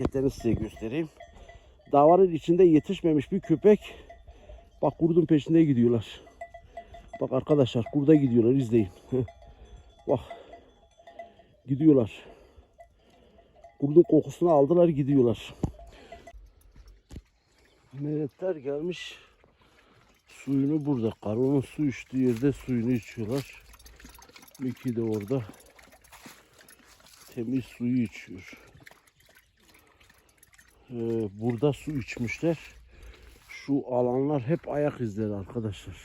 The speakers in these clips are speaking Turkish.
Hareketlerini size göstereyim. Davanın içinde yetişmemiş bir köpek. Bak kurdun peşinde gidiyorlar. Bak arkadaşlar kurda gidiyorlar izleyin. Bak. Gidiyorlar. Kurdun kokusunu aldılar gidiyorlar. Melekler gelmiş. Suyunu burada. Karonun su içtiği yerde suyunu içiyorlar. Miki de orada. Temiz suyu içiyor. Ee, burada su içmişler. Şu alanlar hep ayak izleri arkadaşlar.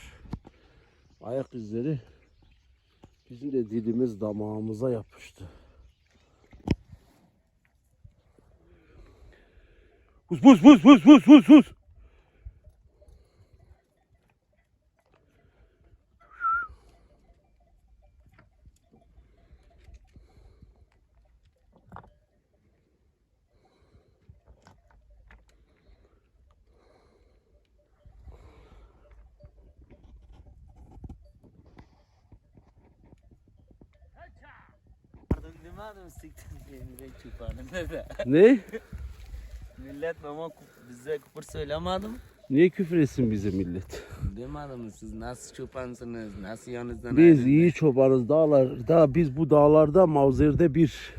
Ayak izleri bizim de dilimiz damağımıza yapıştı. Buz buz buz buz buz buz buz. Demedim siktir beni çuparım dedi. Ne? Millet bana bize küfür söylemedim. Niye küfür etsin bize millet? Demedim siz nasıl çobansınız, nasıl yanınızdan Biz ayrıldınız? iyi çobanız dağlarda. Biz bu dağlarda mavzerde bir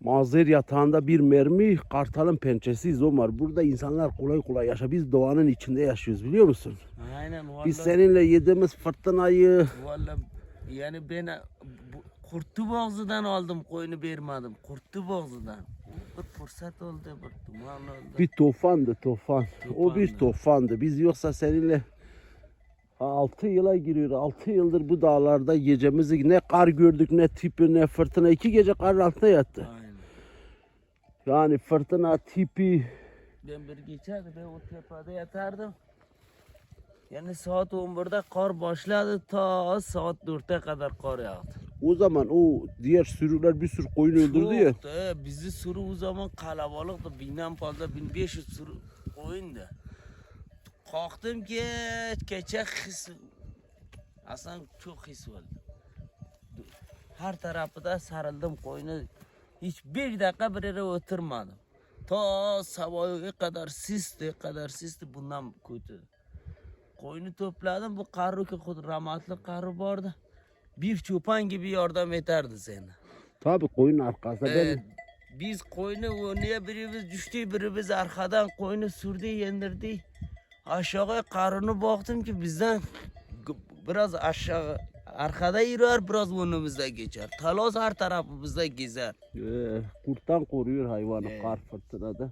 Mazzer yatağında bir mermi kartalın pençesiyiz Omar. Burada insanlar kolay kolay yaşar. Biz doğanın içinde yaşıyoruz biliyor musun? Aynen valla. Biz seninle yediğimiz fırtınayı Valla yani ben bu, kurtu boğazıdan aldım koyunu vermedim. Kurtu boğazıdan. Bir fırsat oldu, bir duman oldu. bir tufandı tufan. O bir Tufandı. tufandı. Biz yoksa seninle 6 yıla giriyor. 6 yıldır bu dağlarda gecemizi ne kar gördük ne tipi ne fırtına. iki gece kar altında yattı. Aynen. Yani fırtına tipi Ben bir geçerdi ben o tepede yatardım. Yani saat 11'de kar başladı ta saat 4'e kadar kar yağdı. O zaman o diğer sürüler bir sürü koyun öldürdü ya. Çok da, e, bizi sürü o zaman kalabalıktı. Binden fazla 1500 sürü koyundu. Kalktım ki keçe his. Aslında çok his oldu. Her tarafı da sarıldım koyunu. Hiç bir dakika bir yere oturmadım. Ta sabaha kadar sisti, kadar sisti bundan kötü. Koyunu topladım. Bu karı ki rahmetli karı vardı. Bir çoban gibi yardım ederdi seni. Tabii koyun arkasında Ee, ben biz koyunu oynaya birimiz düştü, birimiz arkadan koyunu sürdü, yendirdi. Aşağı karını baktım ki bizden biraz aşağı arkada yürür, biraz önümüzde geçer. Talos her tarafımızda gezer. e, kurttan koruyor hayvanı Ee. kar fırtınada.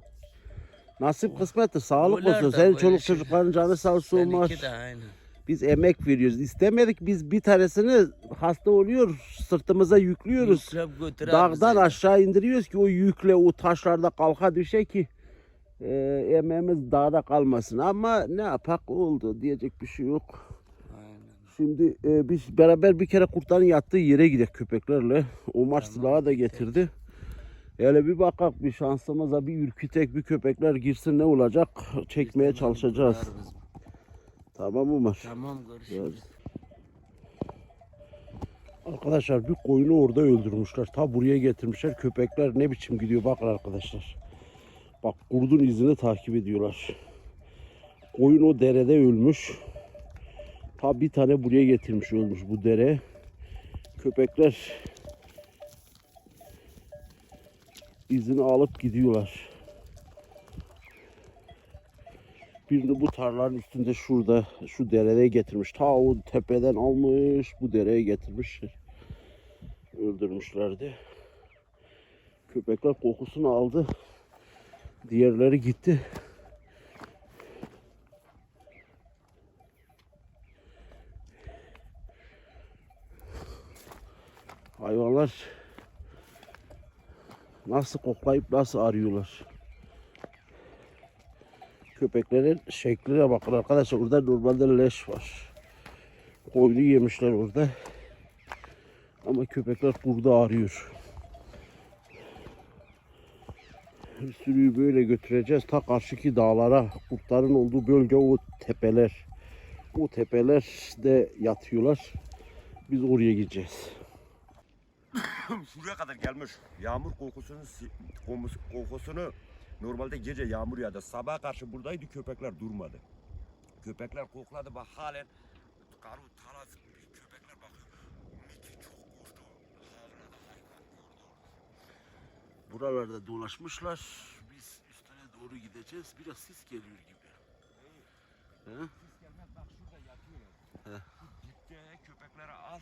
Nasip kısmettir. Sağlık Öyle olsun. de Senin böyle çoluk şey. çocukların canı sağ olsun Omar. Seninki de aynı. Biz emek veriyoruz. İstemedik biz bir tanesini hasta oluyor sırtımıza yüklüyoruz. Yüklep Dağdan aşağı indiriyoruz ki o yükle o taşlarda kalka düşe ki e, emeğimiz dağda kalmasın. Ama ne yapak oldu diyecek bir şey yok. Aynen. Şimdi e, biz beraber bir kere kurtların yattığı yere gidelim köpeklerle. Omar Tamam, silahı da getirdi. Hele bir bakak bir şansımıza bir ürkütek bir köpekler girsin ne olacak çekmeye çalışacağız. Tamam Omar. Tamam görüşürüz. Arkadaşlar bir koyunu orada öldürmüşler. Ta buraya getirmişler. Köpekler ne biçim gidiyor bakın arkadaşlar. Bak kurdun izini takip ediyorlar. Koyun o derede ölmüş. Ta bir tane buraya getirmiş ölmüş bu dere. Köpekler izini alıp gidiyorlar. Birini bu tarlanın üstünde şurada şu dereye getirmiş. Ta o tepeden almış bu dereye getirmiş. Öldürmüşlerdi. Köpekler kokusunu aldı. Diğerleri gitti. Hayvanlar nasıl koklayıp nasıl arıyorlar. Köpeklerin şekline bakın arkadaşlar. Orada normalde leş var. Koyunu yemişler orada. Ama köpekler kurdu arıyor. Sürüyü böyle götüreceğiz. Ta karşıki dağlara. Kurtların olduğu bölge o tepeler. O tepelerde yatıyorlar. Biz oraya gideceğiz. şuraya kadar gelmiş. Yağmur kokusunu kokusunu normalde gece yağmur yağdı. Sabaha karşı buradaydı köpekler durmadı. Köpekler kokladı bak halen karı taraz köpekler bakıyor. Miki çok korktu. Havladı hayvan gördü. Buralarda dolaşmışlar. Biz üstüne doğru gideceğiz. Biraz sis geliyor gibi. He? Siz gelmez bak şurada yatıyorlar. He. Dipte köpekleri al.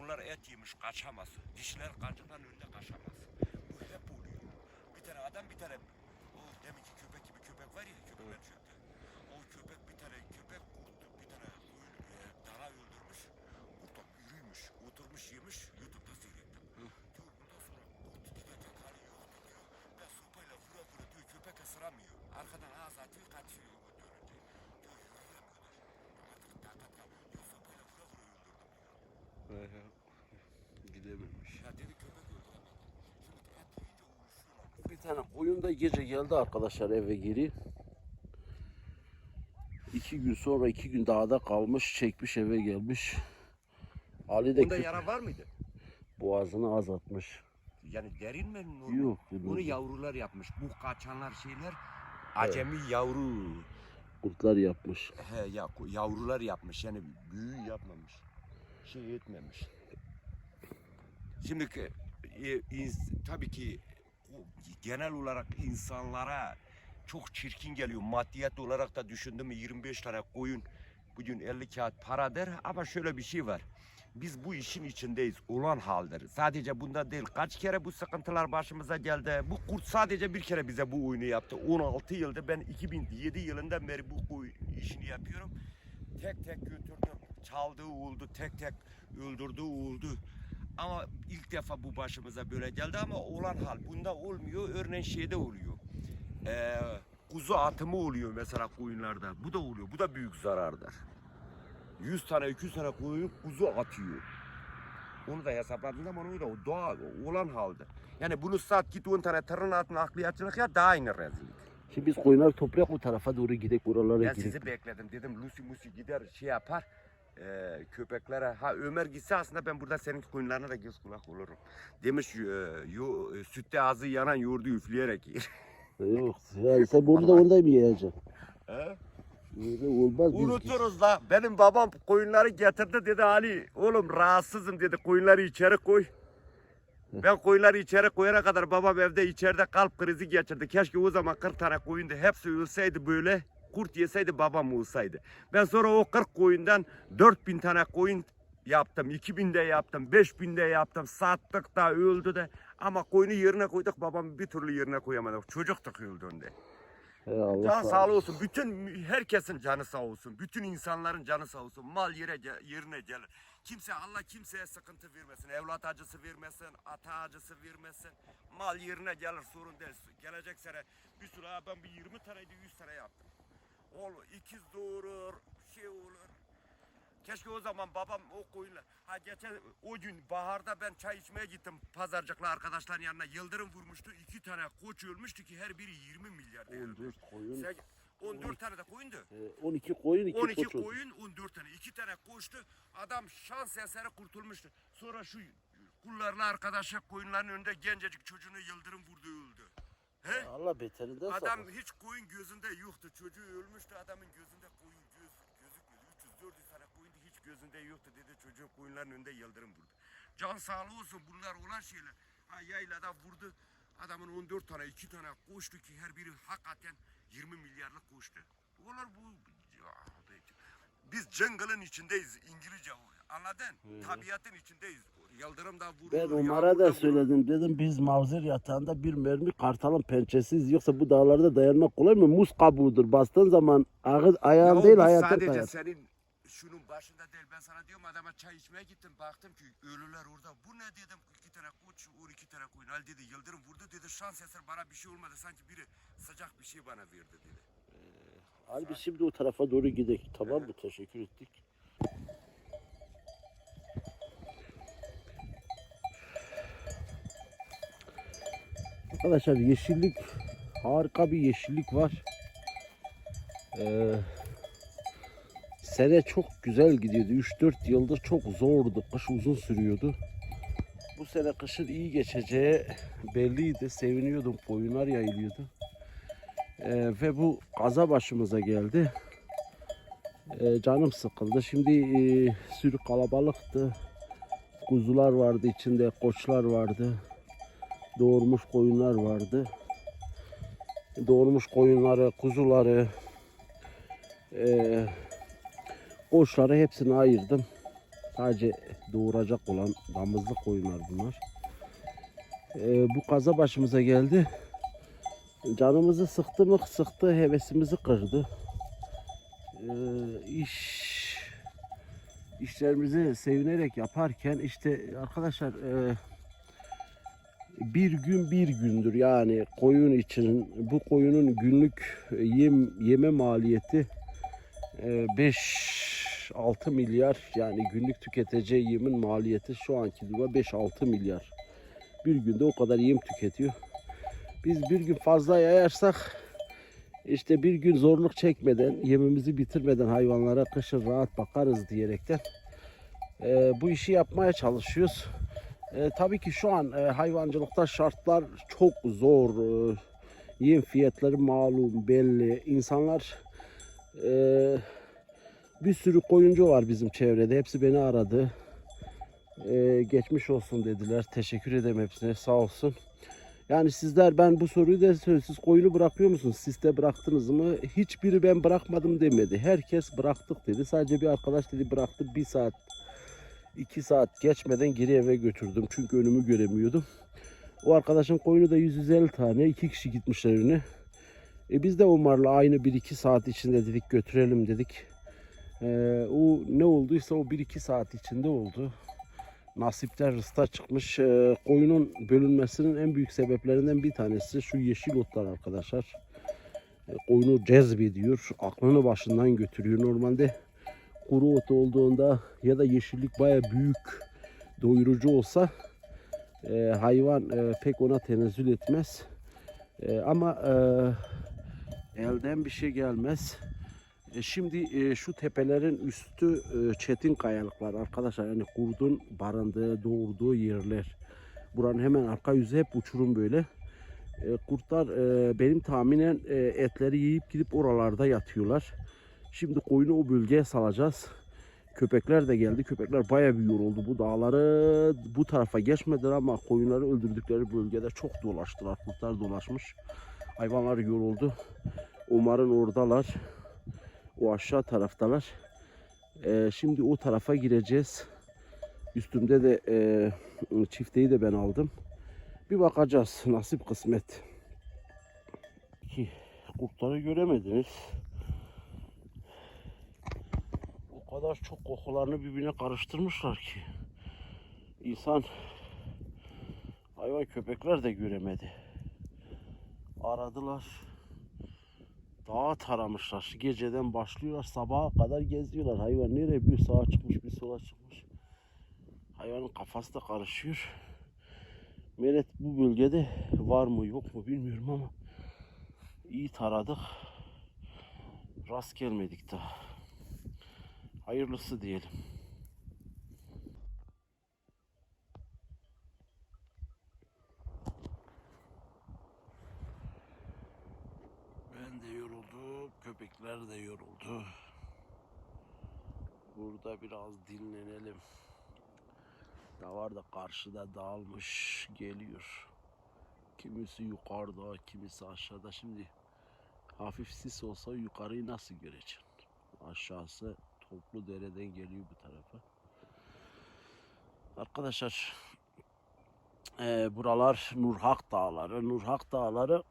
Bunlar et yemiş kaçamaz. Dişler kancıkların önünde kaçamaz. Bu hep oluyor. Bir tane adam bir tane o deminki köpek gibi köpek var ya köpekler çöpte. O köpek bir tane köpek kurttu. Bir tane koyun, e, dana öldürmüş. Kurt da yürüymüş. Oturmuş yemiş. Youtube'da seyrettim. Diyor bundan sonra kurt gidecek hali yok diyor. Ben sopayla vura vura diyor köpek ısıramıyor. Arkadan ağız atıyor kaçıyor o dönünce. Diyor yürüyemiyorlar. Artık ta ta ta. Diyor sopayla vura vura öldürdüm diyor. Gidememiş. Ya dedi köpek öldüremedi. Şimdi et yiyince uyuşuyorlar. Bir tane koyun da gece geldi arkadaşlar eve geri. İki gün sonra iki gün dağda kalmış, çekmiş eve gelmiş. Ali de Bunda yara var mıydı? boğazını azaltmış. Yani derin mi? normal? Yok. Bunu yavrular yapmış. Bu kaçanlar şeyler acemi yavru. Kurtlar yapmış. He ya yavrular yapmış. Yani büyüğü yapmamış. Şey etmemiş. Şimdi e, tabii ki genel olarak insanlara çok çirkin geliyor. Maddiyat olarak da düşündüm mü 25 tane koyun bugün 50 kağıt para der ama şöyle bir şey var. Biz bu işin içindeyiz olan haldir. Sadece bunda değil. Kaç kere bu sıkıntılar başımıza geldi. Bu kurt sadece bir kere bize bu oyunu yaptı. 16 yılda ben 2007 yılından beri bu işini yapıyorum. Tek tek götürdüm. Çaldığı oldu, tek tek öldürdüğü oldu. Ama ilk defa bu başımıza böyle geldi ama olan hal. Bunda olmuyor. Örneğin şeyde oluyor. Ee, kuzu atımı oluyor mesela koyunlarda. Bu da oluyor. Bu da büyük zarardır. 100 tane 200 tane koyun kuzu atıyor. Onu da hesapladığında ama onu da o doğa olan halde. Yani bunu sat git 10 tane tırın altına akliyatçılık ya daha aynı rezillik. Şimdi biz koyunları toprak bu tarafa doğru gidek, oralara Ben gidek. sizi bekledim dedim Lucy Musi gider şey yapar e, köpeklere. Ha Ömer gitse aslında ben burada senin koyunlarına da göz kulak olurum. Demiş e, yo, e, sütte ağzı yanan yoğurdu üfleyerek yer. Yok, yani sen bunu da orada mı yiyeceksin? He? Öyle olmaz. Unuturuz la. Benim babam koyunları getirdi dedi Ali. Oğlum rahatsızım dedi koyunları içeri koy. Ben koyunları içeri koyana kadar babam evde içeride kalp krizi geçirdi. Keşke o zaman 40 tane koyundu. Hepsi ölseydi böyle. Kurt yeseydi babam olsaydı. Ben sonra o 40 koyundan 4000 tane koyun yaptım. 2000 de yaptım. 5000 de yaptım. Sattık da öldü de. Ama koyunu yerine koyduk. Babam bir türlü yerine koyamadık. Çocuktuk öldüğünde. Allah Can sağ olsun. Bütün herkesin canı sağ olsun. Bütün insanların canı sağ olsun. Mal yere yerine gelir. Kimse Allah kimseye sıkıntı vermesin. Evlat acısı vermesin, ata acısı vermesin. Mal yerine gelir sorun değil. Gelecek sene bir sürü ben bir 20 taneydi 100 tane yaptım. Ol ikiz doğurur, şey olur. Keşke o zaman babam o koyunla. Ha geçen o gün baharda ben çay içmeye gittim pazarcıkla arkadaşların yanına. Yıldırım vurmuştu. iki tane koç ölmüştü ki her biri 20 milyar değerinde. 14 koyun. Sen- 14 tane de koyundu. e, 12 koyun, 2 12 koç oldu. koyun 14 tane. 2 tane koştu. Adam şans eseri kurtulmuştu. Sonra şu kullarla arkadaşı koyunların önünde gencecik çocuğunu yıldırım vurdu öldü. He? Allah beterinden Adam saklasın. hiç koyun gözünde yoktu. Çocuğu ölmüştü. Adamın gözünde koyun göz gözükmüyordu. 300 400 tane koyun hiç gözünde yoktu dedi. Çocuğun koyunların önünde yıldırım vurdu. Can sağlığı olsun bunlar olan şeyler. Ha yaylada vurdu. Adamın 14 tane 2 tane koştu ki her biri hakikaten 20 milyarlık koştu. Onlar bu biz jungle'ın içindeyiz İngilizce. Anladın? Tabiatın içindeyiz. Yıldırım da vurur. Ben Umar'a da söyledim dedim biz mavzer yatağında bir mermi kartalın pençesiz yoksa bu dağlarda dayanmak kolay mı? Muz kabuğudur. Bastığın zaman ağız ayağın Ya değil hayatın sadece kayar. senin şunun başında değil. Ben sana diyorum adama çay içmeye gittim. Baktım ki ölüler orada. Bu ne dedim. iki tane koç, o iki tane koyun. Al dedi yıldırım vurdu dedi. Şans eser bana bir şey olmadı. Sanki biri sıcak bir şey bana verdi dedi. Hadi biz şimdi o tarafa doğru gidelim. Tamam mı? Teşekkür ettik. Arkadaşlar yeşillik harika bir yeşillik var. Ee, sene çok güzel gidiyordu. 3-4 yıldır çok zordu. Kış uzun sürüyordu. bu sene kışın iyi geçeceği belliydi. Seviniyordum. Koyunlar yayılıyordu. Ee, ve bu kaza başımıza geldi. Ee, canım sıkıldı. Şimdi e, sürü kalabalıktı. Kuzular vardı içinde, koçlar vardı. Doğurmuş koyunlar vardı. Doğurmuş koyunları, kuzuları, e, koçları hepsini ayırdım. Sadece doğuracak olan damızlık koyunlar bunlar. Ee, bu kaza başımıza geldi. Canımızı sıktı mı sıktı, hevesimizi kırdı. Ee, iş işlerimizi sevinerek yaparken işte arkadaşlar e, bir gün bir gündür yani koyun için bu koyunun günlük yem yeme maliyeti 5-6 milyar yani günlük tüketeceği yemin maliyeti şu anki durumda 5-6 milyar. Bir günde o kadar yem tüketiyor. Biz bir gün fazla yayarsak işte bir gün zorluk çekmeden, yemimizi bitirmeden hayvanlara kışın rahat bakarız diyerekten e, bu işi yapmaya çalışıyoruz. E, tabii ki şu an e, hayvancılıkta şartlar çok zor. E, yem fiyatları malum, belli. İnsanlar e, bir sürü koyuncu var bizim çevrede. Hepsi beni aradı. E, geçmiş olsun dediler. Teşekkür ederim hepsine. Sağ olsun. Yani sizler ben bu soruyu da soruyorum. Siz koyunu bırakıyor musunuz? Siz de bıraktınız mı? Hiçbiri ben bırakmadım demedi. Herkes bıraktık dedi. Sadece bir arkadaş dedi bıraktı bir saat, iki saat geçmeden geri eve götürdüm. Çünkü önümü göremiyordum. O arkadaşın koyunu da 150 tane. iki kişi gitmişler önüne. E biz de Umar'la aynı 1-2 saat içinde dedik götürelim dedik. E, o ne olduysa o 1-2 saat içinde oldu. Nasipten rısta çıkmış. E, koyunun bölünmesinin en büyük sebeplerinden bir tanesi şu yeşil otlar arkadaşlar. E, koyunu cezbediyor. Aklını başından götürüyor. Normalde kuru ot olduğunda ya da yeşillik baya büyük doyurucu olsa e, hayvan e, pek ona tenezzül etmez. E, ama e, elden bir şey gelmez. E, şimdi e, şu tepelerin üstü e, çetin kayalıklar arkadaşlar. Yani kurdun barındığı, doğurduğu yerler. Buranın hemen arka yüzü hep uçurum böyle. E, kurtlar e, benim tahminen e, etleri yiyip gidip oralarda yatıyorlar. Şimdi koyunu o bölgeye salacağız. Köpekler de geldi. Köpekler bayağı bir yoruldu. Bu dağları bu tarafa geçmediler ama koyunları öldürdükleri bölgede çok dolaştılar. Kurtlar dolaşmış. Hayvanlar yoruldu. Umarım oradalar. O aşağı taraftalar. Ee, şimdi o tarafa gireceğiz. Üstümde de e, çifteyi de ben aldım. Bir bakacağız. Nasip kısmet. Ki kurtları göremediniz. O kadar çok kokularını birbirine karıştırmışlar ki. İnsan hayvan köpekler de göremedi. Aradılar. Dağı taramışlar. Geceden başlıyorlar sabaha kadar geziyorlar. Hayvan nereye bir sağa çıkmış bir sola çıkmış. Hayvanın kafası da karışıyor. Meret bu bölgede var mı yok mu bilmiyorum ama iyi taradık. Rast gelmedik daha. Hayırlısı diyelim. Ben de yoruldum, köpekler de yoruldu. Burada biraz dinlenelim. Davar da karşıda dağılmış geliyor. Kimisi yukarıda, kimisi aşağıda. Şimdi hafif sis olsa yukarıyı nasıl göreceksin? Aşağısı toplu dereden geliyor bu tarafa. Arkadaşlar eee, buralar Nurhak Dağları. Nurhak Dağları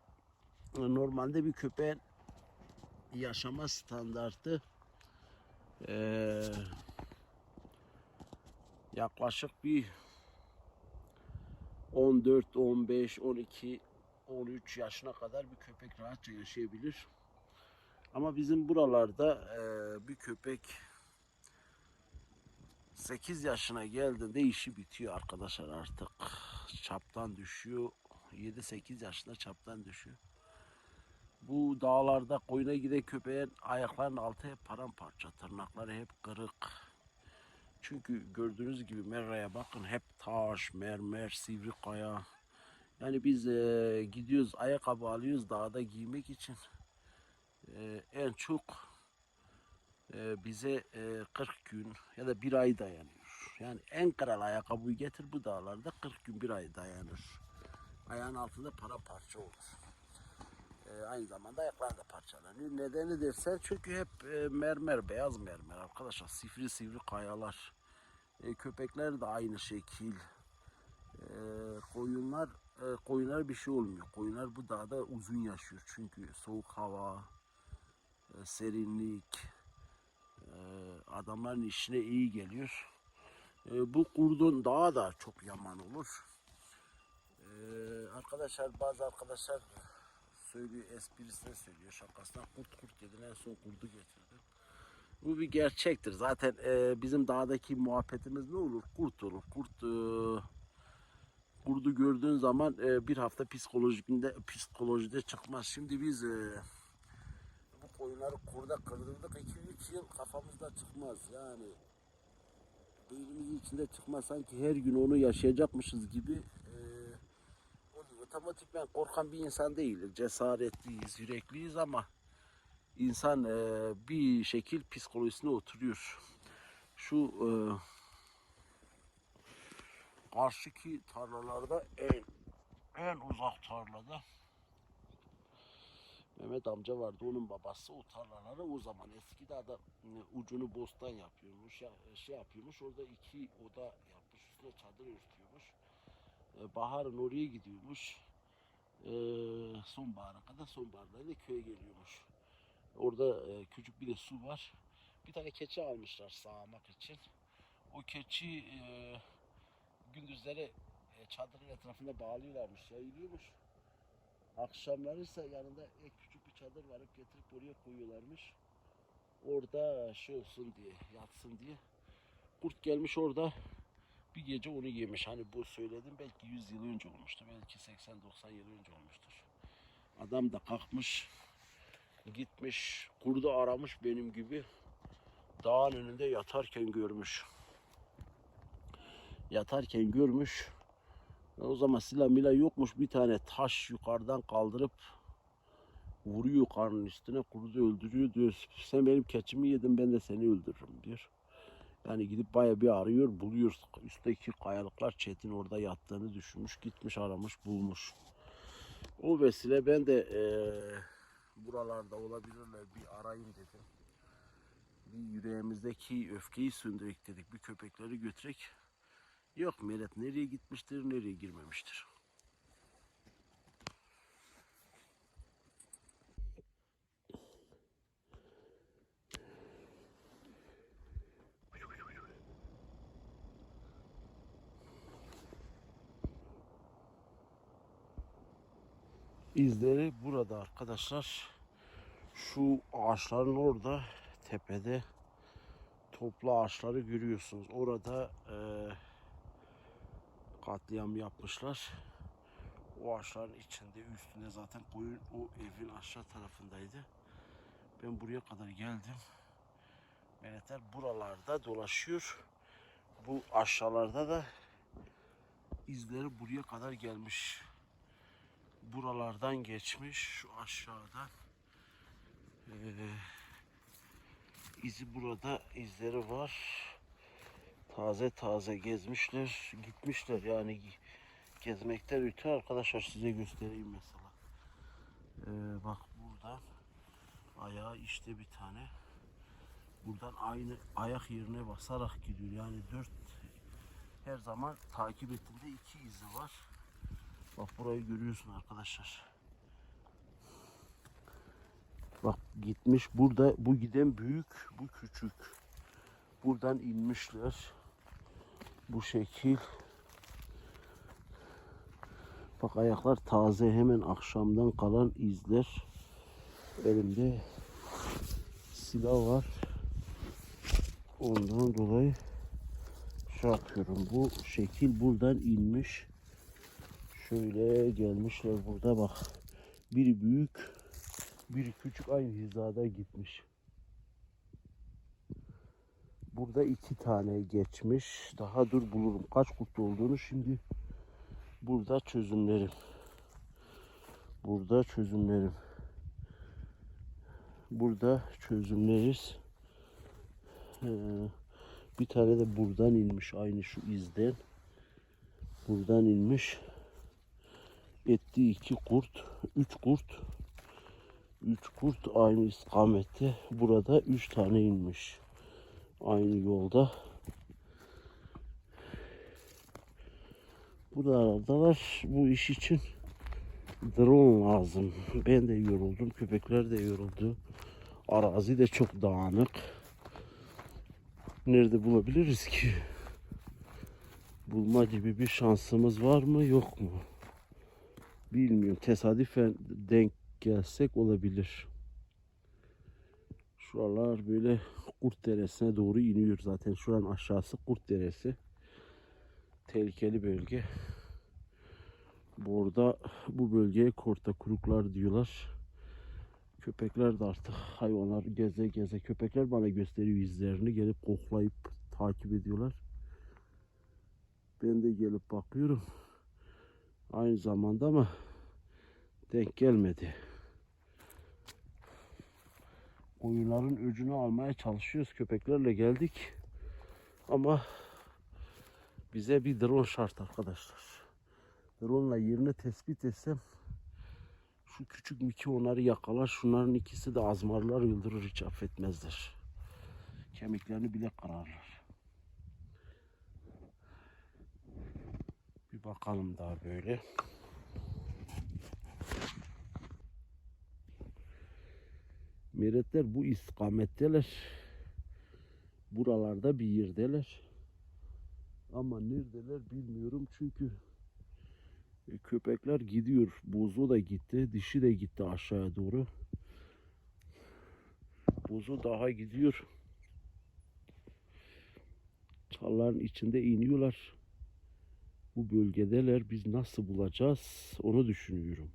e, normalde bir köpeğin yaşama standartı eee, yaklaşık bir 14, 15, 12, 13 yaşına kadar bir köpek rahatça yaşayabilir. Ama bizim buralarda eee, bir köpek 8 yaşına geldiğinde işi bitiyor arkadaşlar artık. Çaptan düşüyor. 7-8 yaşında çaptan düşüyor. Bu dağlarda koyuna giden köpeğin ayaklarının altı hep paramparça. Tırnakları hep kırık. Çünkü gördüğünüz gibi Merra'ya bakın hep taş, mermer, sivri kaya. Yani biz e, gidiyoruz ayakkabı alıyoruz dağda giymek için. E, en çok e, bize e, 40 gün ya da bir ay dayanıyor. Yani en kral ayakkabıyı getir bu dağlarda 40 gün bir ay dayanır. Ayağın altında para parça olur. E, aynı zamanda ayaklar da parçalanıyor. Nedeni dersen çünkü hep e, mermer, beyaz mermer arkadaşlar. Sivri sivri kayalar. E, köpekler de aynı şekil. E, koyunlar e, koyunlar bir şey olmuyor. Koyunlar bu dağda uzun yaşıyor. Çünkü soğuk hava, e, serinlik, e, adamların işine iyi geliyor. E, bu kurdun daha da çok yaman olur. E, arkadaşlar bazı arkadaşlar söylüyor esprisine söylüyor şakasına kurt kurt dedin en son kurdu getirdin. Bu bir gerçektir. Zaten e, bizim dağdaki muhabbetimiz ne olur? Kurt olur. Kurt e, kurdu gördüğün zaman e, bir hafta psikolojide psikolojide çıkmaz. Şimdi biz e, bu koyunları kurda kırdırdık 2-3 yıl kafamızda çıkmaz. Yani beynimizin içinde çıkmaz. Sanki her gün onu yaşayacakmışız gibi e, oluyor. Otomatikman korkan bir insan değiliz. Cesaretliyiz, yürekliyiz ama insan e, bir şekil psikolojisine oturuyor. Şu e, karşıki tarlalarda en en uzak tarlada Mehmet amca vardı onun babası o tarlaları o zaman eski dağda e, ucunu bostan yapıyormuş ya, şey yapıyormuş orada iki oda yapmış üstüne çadır örtüyormuş. E, baharın oraya gidiyormuş. E, sonbahara kadar sonbaharda da köye geliyormuş. Orada e, küçük bir de su var. Bir tane keçi almışlar sağmak için. O keçi e, gündüzleri e, çadırın etrafında bağlıyorlarmış, yayılıyormuş. Akşamları ise yanında ek çadır varıp getirip oraya koyuyorlarmış. Orada şey olsun diye, yatsın diye. Kurt gelmiş orada bir gece onu yemiş. Hani bu söyledim belki 100 yıl önce olmuştu. Belki 80-90 yıl önce olmuştur. Adam da kalkmış, gitmiş, kurdu aramış benim gibi. Dağın önünde yatarken görmüş yatarken görmüş. O zaman silah mila yokmuş. Bir tane taş yukarıdan kaldırıp vuruyor karnın üstüne. Kurdu öldürüyor diyor. Sen benim keçimi yedin ben de seni öldürürüm diyor. Yani gidip baya bir arıyor buluyor. Üstteki kayalıklar Çetin orada yattığını düşünmüş. Gitmiş aramış bulmuş. O vesile ben de eee, buralarda olabilirler bir arayayım dedim. Bir yüreğimizdeki öfkeyi söndürek dedik. Bir köpekleri götürek. Yok Meret nereye gitmiştir, nereye girmemiştir. İzleri burada arkadaşlar. Şu ağaçların orada tepede toplu ağaçları görüyorsunuz. Orada eee katliam yapmışlar. O ağaçların içinde üstünde zaten koyun o evin aşağı tarafındaydı. Ben buraya kadar geldim. Melekler buralarda dolaşıyor. Bu aşağılarda da izleri buraya kadar gelmiş. Buralardan geçmiş şu aşağıdan. Ee, izi burada izleri var taze taze gezmişler, gitmişler yani gezmekten öte arkadaşlar size göstereyim mesela. Ee, bak buradan ayağı işte bir tane. Buradan aynı ayak yerine basarak gidiyor. Yani dört her zaman takip ettiğinde iki izi var. Bak burayı görüyorsun arkadaşlar. Bak gitmiş burada bu giden büyük bu küçük. Buradan inmişler bu şekil. Bak ayaklar taze hemen akşamdan kalan izler. Elimde silah var. Ondan dolayı şey yapıyorum. Bu şekil buradan inmiş. Şöyle gelmişler burada bak. Biri büyük, biri küçük aynı hizada gitmiş. Burada iki tane geçmiş. Daha dur bulurum kaç kurt olduğunu şimdi. Burada çözümlerim. Burada çözümlerim. Burada çözümleriz. Ee, bir tane de buradan inmiş aynı şu izden. Buradan inmiş. Etti iki kurt, üç kurt. Üç kurt aynı istikamette. Burada üç tane inmiş. Aynı yolda. Buralardalar bu iş için drone lazım. Ben de yoruldum, köpekler de yoruldu. Arazi de çok dağınık. Nerede bulabiliriz ki? Bulma gibi bir şansımız var mı yok mu? Bilmiyorum. Tesadüfen denk gelsek olabilir. Şuralar böyle Kurt Deresi'ne doğru iniyor zaten. Şuranın aşağısı Kurt Deresi. Tehlikeli bölge. Burada bu bölgeye korta kuruklar diyorlar. Köpekler de artık hayvanlar geze geze köpekler bana gösteriyor izlerini gelip koklayıp takip ediyorlar. Ben de gelip bakıyorum. Aynı zamanda ama denk gelmedi. Oyunların öcünü almaya çalışıyoruz. Köpeklerle geldik. Ama bize bir drone şart arkadaşlar. Drone'la yerini tespit etsem şu küçük miki onları yakalar. Şunların ikisi de azmarlar yıldırır hiç affetmezler. Kemiklerini bile kırarlar. Bir bakalım daha böyle. Meretler bu istikametteler. Buralarda bir yerdeler. Ama neredeler bilmiyorum çünkü e, köpekler gidiyor. Bozu da gitti, dişi de gitti aşağıya doğru. Bozu daha gidiyor. Çalların içinde iniyorlar. Bu bölgedeler. Biz nasıl bulacağız onu düşünüyorum.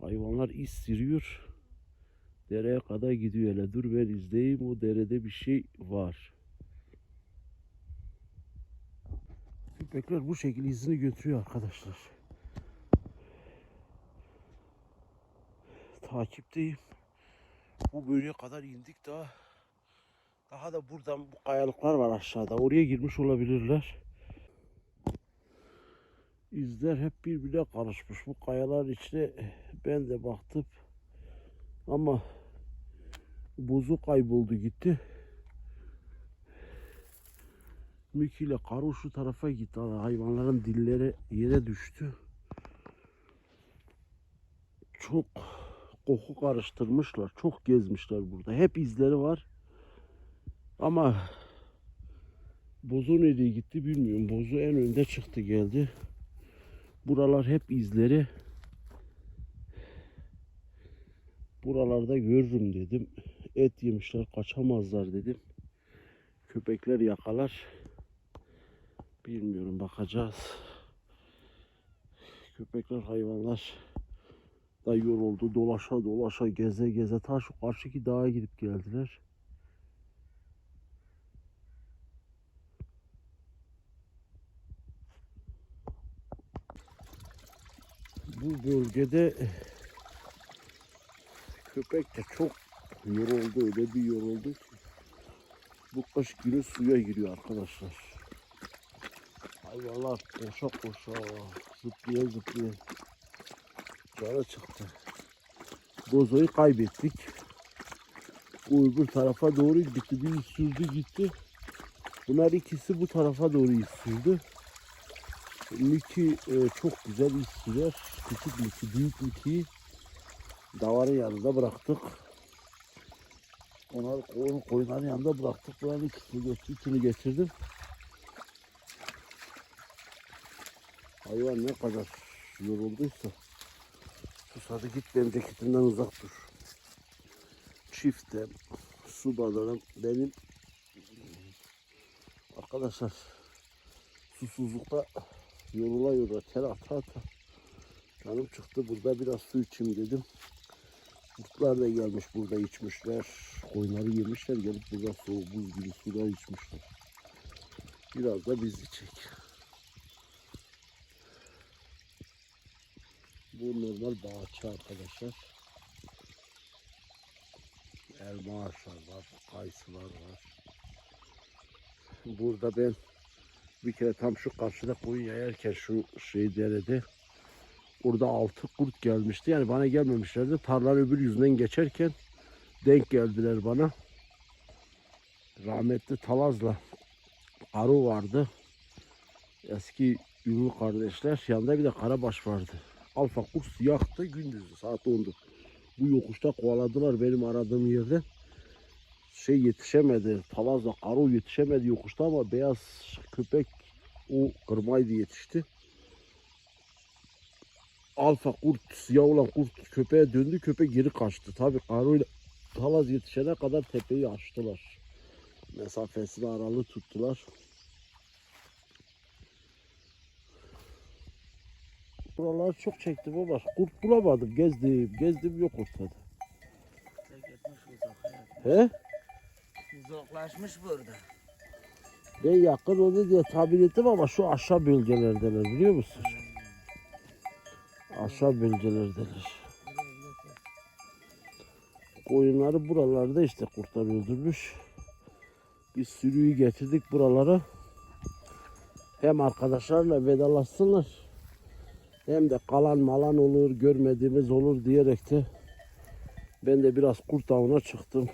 Hayvanlar iz sürüyor. Dereye kadar gidiyor hele. Dur ben izleyeyim o derede bir şey var. Köpekler bu şekilde izini götürüyor arkadaşlar. Takipteyim. Bu bölgeye kadar indik daha. Daha da buradan bu kayalıklar var aşağıda. Oraya girmiş olabilirler. İzler hep birbirine karışmış. Bu kayalar içine ben de baktım. Ama bozu kayboldu gitti. Miki ile Karu şu tarafa gitti. Hayvanların dilleri yere düştü. Çok koku karıştırmışlar. Çok gezmişler burada. Hep izleri var. Ama Bozu nereye gitti bilmiyorum. Bozu en önde çıktı geldi. Buralar hep izleri. Buralarda görürüm dedim. Et yemişler kaçamazlar dedim. Köpekler yakalar. Bilmiyorum bakacağız. Köpekler hayvanlar da yoruldu. Dolaşa dolaşa geze geze ta şu karşıki dağa gidip geldiler. Bu bölgede köpek de çok yoruldu. Öyle bir yoruldu ki. Bu kış günü suya giriyor arkadaşlar. Hayvanlar koşa koşa zıplaya zıplaya canı çıktı. Bozoyu kaybettik. Bu öbür tarafa doğru gitti. Bir sürdü gitti. Bunlar ikisi bu tarafa doğru sürdü. Miki e, çok güzel sürer. Küçük Miki, büyük Miki'yi davarın yanında bıraktık. Onları koyun, koyunların yanında bıraktık. Buranın ikisini götürdüm, ikisini getirdim. Hayvan ne kadar yorulduysa susadı git memleketinden uzak dur. Çiftem, su balığım benim arkadaşlar susuzlukta yorula yorula ter ata ata canım çıktı burada biraz su içeyim dedim. Kurtlar da gelmiş burada içmişler. Koyunları yemişler gelip burada soğuk buz gibi sular içmişler. Biraz da biz içecek. Bu normal bahçe arkadaşlar. Elma ağaçlar var, kayısılar var. Burada ben bir kere tam şu karşıda koyun yayarken şu şey derede orada altı kurt gelmişti. Yani bana gelmemişlerdi. Tarlanın öbür yüzünden geçerken denk geldiler bana. Rahmetli Talaz'la Arı vardı. Eski ünlü kardeşler. Yanında bir de Karabaş vardı. Alfa kurt yaktı gündüzdü saat 10'du. Bu yokuşta kovaladılar benim aradığım yerde. Şey yetişemedi. Talaz'la Karo yetişemedi yokuşta ama beyaz köpek o kırmaydı yetişti. Alfa kurt, siyah olan kurt köpeğe döndü. Köpek geri kaçtı. Tabii Karo ile Talaz yetişene kadar tepeyi açtılar. Mesafesini aralı tuttular. Buralar çok çektim ama kurt bulamadım. Gezdim, gezdim yok ortada. He? Uzaklaşmış burada. Ben yakın onu diye tahmin ettim ama şu aşağı bölgelerdeler biliyor musun? Aşağı bölgelerdeler. Koyunları buralarda işte kurtlar öldürmüş. Biz sürüyü getirdik buralara. Hem arkadaşlarla vedalaşsınlar. Hem de kalan malan olur, görmediğimiz olur diyerek de ben de biraz kurt avına çıktım.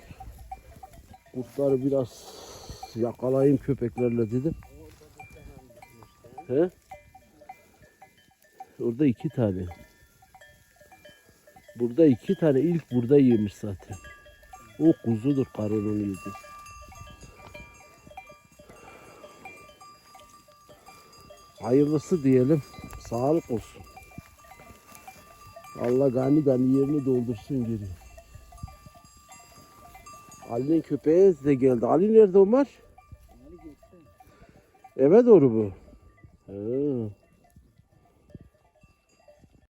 Kurtları biraz yakalayayım köpeklerle dedim. He? Orada iki tane. Burada iki tane ilk burada yemiş zaten. O kuzudur karının yedi. Hayırlısı diyelim. Sağlık olsun. Allah gani gani yerini doldursun geri. Ali'nin köpeği de geldi. Ali nerede Ömer? Eve doğru bu. Ha.